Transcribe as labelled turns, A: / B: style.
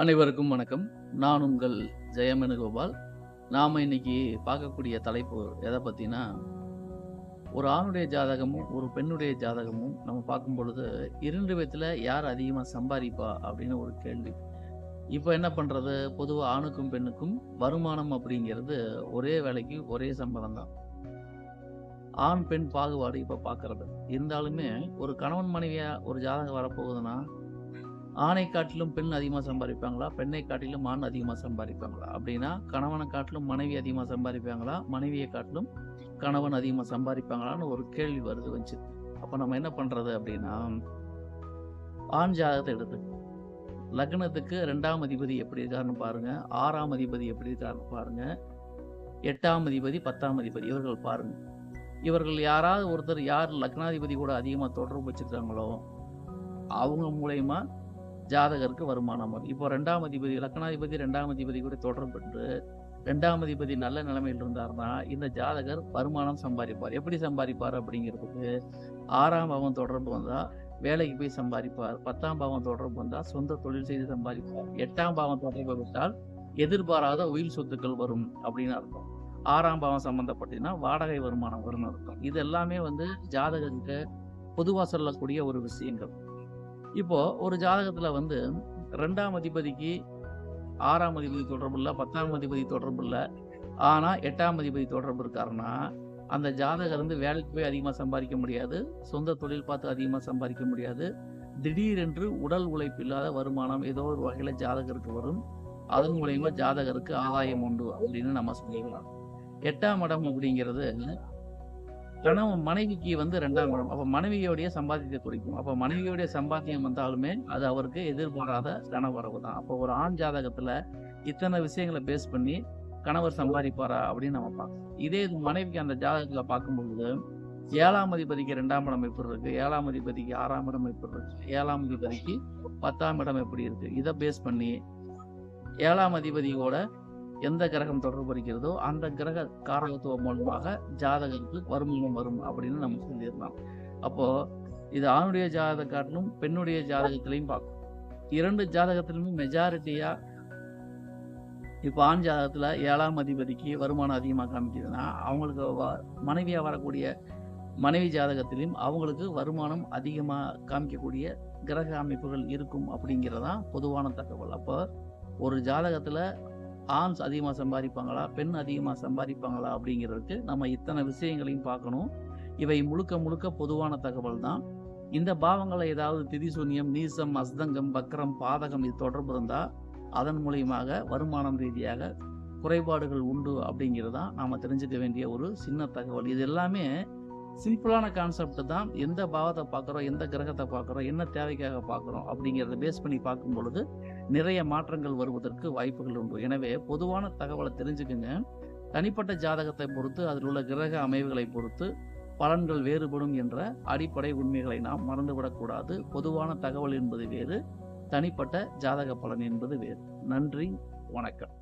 A: அனைவருக்கும் வணக்கம். நான் உங்கள் ஜெயமனுகோபால். நாம் இன்னைக்கு பார்க்கக்கூடிய தலைப்பு எதை பற்றினா ஒரு ஆணுடைய ஜாதகமும் ஒரு பெண்ணுடைய ஜாதகமும் நம்ம பார்க்கும் பொழுது இரண்டு விதத்தில் யார் அதிகமாக சம்பாதிப்பா அப்படின்னு ஒரு கேள்வி. இப்போ என்ன பண்ணுறது பொதுவாக ஆணுக்கும் பெண்ணுக்கும் வருமானம் அப்படிங்கிறது ஒரே வேலைக்கு ஒரே சம்பளம் தான். ஆண் பெண் பாகுபாடு இப்போ பார்க்கறது. இருந்தாலுமே ஒரு கணவன் மனைவியாக ஒரு ஜாதகம் வரப்போகுதுன்னா ஆணை காட்டிலும் பெண் அதிகமாக சம்பாதிப்பாங்களா? பெண்ணை காட்டிலும் ஆண் அதிகமாக சம்பாதிப்பாங்களா? அப்படின்னா கணவனை காட்டிலும் மனைவி அதிகமாக சம்பாதிப்பாங்களா? மனைவியை காட்டிலும் கணவன் அதிகமாக சம்பாதிப்பாங்களான்னு ஒரு கேள்வி வருது வந்துச்சு அப்போ நம்ம என்ன பண்ணுறது அப்படின்னா ஆண் ஜாதகத்தை எடுத்து. லக்னத்துக்கு ரெண்டாம் அதிபதி எப்படி இருக்காருன்னு பாருங்கள் ஆறாம் அதிபதி எப்படி இருக்காருன்னு பாருங்கள் எட்டாம் அதிபதி பத்தாம் அதிபதி இவர்கள் பாருங்கள் இவர்கள் யாராவது ஒருத்தர் யார் லக்னாதிபதி கூட அதிகமாக தொடர்பு வச்சுருக்காங்களோ அவங்க மூலயமா ஜாதகருக்கு வருமானம் வரும். இப்போ ரெண்டாம் அதிபதி லக்னாதிபதி ரெண்டாம் அதிபதி கூட தொடர்பு பெற்று ரெண்டாம் அதிபதி நல்ல நிலைமையில் இருந்தார்னா இந்த ஜாதகர் வருமானம் சம்பாதிப்பார். எப்படி சம்பாதிப்பார் அப்படிங்கிறதுக்கு ஆறாம் பாவம் தொடர்பு வந்தால் வேலைக்கு போய் சம்பாதிப்பார். பத்தாம் பாவம் தொடர்பு வந்தால் சொந்த தொழில் செய்து சம்பாதிப்பார். எட்டாம் பாவம் தொடர்பு விட்டால் எதிர்பாராத உயிர் சொத்துக்கள் வரும் அப்படின்னு அர்த்தம். ஆறாம் பாவம் சம்மந்தப்பட்டதுன்னா வாடகை வருமானம் வரும்னு அர்த்தம். இது எல்லாமே வந்து ஜாதகருக்கு பொதுவாக சொல்லக்கூடிய ஒரு விஷயங்கள். இப்போ ஒரு ஜாதகத்துல வந்து ரெண்டாம் அதிபதிக்கு ஆறாம் அதிபதி தொடர்பு இல்லை பத்தாம் அதிபதி தொடர்பு இல்லை. ஆனா எட்டாம் அதிபதி தொடர்பு இருக்காருன்னா அந்த ஜாதகர் வந்து வேலைக்கு போய் அதிகமாக சம்பாதிக்க முடியாது. சொந்த தொழில் பார்த்து அதிகமாக சம்பாதிக்க முடியாது. திடீரென்று உடல் உழைப்பு இல்லாத வருமானம் ஏதோ ஒரு வகையில் ஜாதகருக்கு வரும். அதன் மூலயமா ஜாதகருக்கு ஆதாயம் உண்டு அப்படின்னு நம்ம சொல்லிக்கலாம் எட்டாம் இடம் அப்படிங்கிறது கணவன் மனைவிக்கு வந்து ரெண்டாம் இடம். அப்போ மனைவியோடைய சம்பாத்தியத்தை குறிக்கும். அப்போ மனைவியோடைய சம்பாத்தியம் வந்தாலுமே அது அவருக்கு எதிர்பாராத தனவரவு தான். அப்போ ஒரு ஆண் ஜாதகத்துல இத்தனை விஷயங்களை பேஸ் பண்ணி கணவர் சம்பாதிப்பாரா அப்படின்னு நம்ம பார்க்கணும். இதே இது மனைவிக்கு அந்த ஜாதகத்துல பார்க்கும்பொழுது ஏழாம் அதிபதிக்கு ரெண்டாம் இடம் எப்படி இருக்கு? ஏழாம் அதிபதிக்கு ஆறாம் இடம் எப்படி இருக்கு? ஏழாம் அதிபதிக்கு பத்தாம் இடம் எப்படி இருக்கு? இதை பேஸ் பண்ணி ஏழாம் அதிபதியோட எந்த கிரகம் தொடர்பு இருக்கிறதோ அந்த கிரக காரகத்துவம் மூலமாக ஜாதகத்துக்கு வருமானம் வரும் அப்படின்னு நம்ம சொல்லிடலாம். அப்போ இது ஆணுடைய ஜாதகத்தை காட்டிலும் பெண்ணுடைய ஜாதகத்திலையும் பார்க்கும் இரண்டு ஜாதகத்திலுமே மெஜாரிட்டியா இப்போ ஆண் ஜாதகத்தில் ஏழாம் அதிபதிக்கு வருமானம் அதிகமாக காமிக்குதுன்னா அவங்களுக்கு வ- மனைவியாக வரக்கூடிய மனைவி ஜாதகத்திலையும் அவங்களுக்கு வருமானம் அதிகமாக காமிக்கக்கூடிய கிரக அமைப்புகள் இருக்கும் அப்படிங்கிறதான் பொதுவான தகவல். அப்போ ஒரு ஜாதகத்தில் ஆண்ஸ் அதிகமாக சம்பாதிப்பாங்களா பெண் அதிகமாக சம்பாதிப்பாங்களா அப்படிங்கிறதுக்கு நம்ம இத்தனை விஷயங்களையும் பார்க்கணும். இவை முழுக்க முழுக்க பொதுவான தகவல் தான். இந்த பாவங்களை ஏதாவது திதிசூன்யம் நீசம் அஸ்தங்கம் பக்ரம் பாதகம் இது தொடர்பு இருந்தால் அதன் மூலியமாக வருமானம் ரீதியாக குறைபாடுகள் உண்டு அப்படிங்கிறது தான் நாம் தெரிஞ்சுக்க வேண்டிய ஒரு சின்ன தகவல். இது எல்லாமே சிம்பிளான கான்செப்ட் தான் எந்த பாவத்தை பார்க்குறோம் எந்த கிரகத்தை பார்க்குறோம் என்ன தேவைக்காக பார்க்குறோம் அப்படிங்கிறத பேஸ் பண்ணி பார்க்கும் பொழுது நிறைய மாற்றங்கள் வருவதற்கு வாய்ப்புகள் உண்டு. எனவே பொதுவான தகவலை தெரிஞ்சுக்குங்க. தனிப்பட்ட ஜாதகத்தை பொறுத்து அதில் உள்ள கிரக அமைவுகளை பொறுத்து பலன்கள் வேறுபடும் என்ற அடிப்படை உண்மைகளை நாம் மறந்துவிடக்கூடாது. பொதுவான தகவல் என்பது வேறு தனிப்பட்ட ஜாதக பலன் என்பது வேறு. நன்றி வணக்கம்.